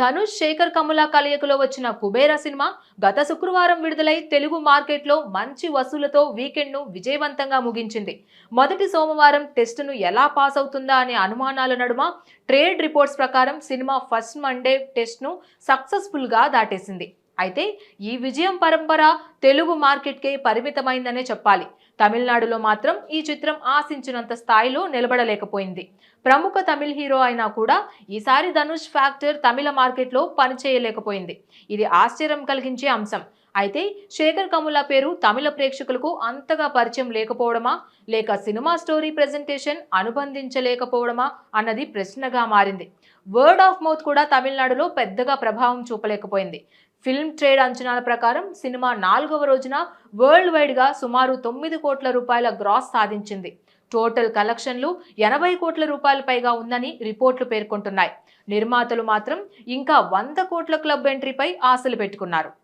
ధనుష్ శేఖర్ కమల కలయికలో వచ్చిన కుబేర సినిమా గత శుక్రవారం విడుదలై తెలుగు మార్కెట్లో మంచి వసూలతో వీకెండ్ను విజయవంతంగా ముగించింది. మొదటి సోమవారం టెస్టును ఎలా పాస్ అవుతుందా అనే అనుమానాల నడుమ ట్రేడ్ రిపోర్ట్స్ ప్రకారం సినిమా ఫస్ట్ మండే టెస్ట్ను సక్సెస్ఫుల్గా దాటేసింది. అయితే ఈ విజయం పరంపర తెలుగు మార్కెట్కే పరిమితమైందనే చెప్పాలి. తమిళనాడులో మాత్రం ఈ చిత్రం ఆశించినంత స్థాయిలో నిలబడలేకపోయింది. ప్రముఖ తమిళ హీరో అయినా కూడా ఈసారి ధనుష్ ఫ్యాక్టర్ తమిళ మార్కెట్లో పనిచేయలేకపోయింది. ఇది ఆశ్చర్యం కలిగించే అంశం. అయితే శేఖర్ కముల పేరు తమిళ ప్రేక్షకులకు అంతగా పరిచయం లేకపోవడమా? లేక సినిమా స్టోరీ ప్రెజెంటేషన్ అనుబంధించలేకపోవడమా? అన్నది ప్రశ్నగా మారింది. వర్డ్ ఆఫ్ మౌత్ కూడా తమిళనాడులో పెద్దగా ప్రభావం చూపలేకపోయింది. ఫిల్మ్ ట్రేడ్ అంచనాల ప్రకారం సినిమా నాలుగవ రోజున వరల్డ్ వైడ్గా సుమారు తొమ్మిది కోట్ల రూపాయల గ్రాస్ సాధించింది. టోటల్ కలెక్షన్లు ఎనభై కోట్ల రూపాయల పైగా ఉందని రిపోర్ట్లు పేర్కొంటున్నాయి. నిర్మాతలు మాత్రం ఇంకా వంద కోట్ల క్లబ్ ఎంట్రీపై ఆశలు పెట్టుకున్నారు.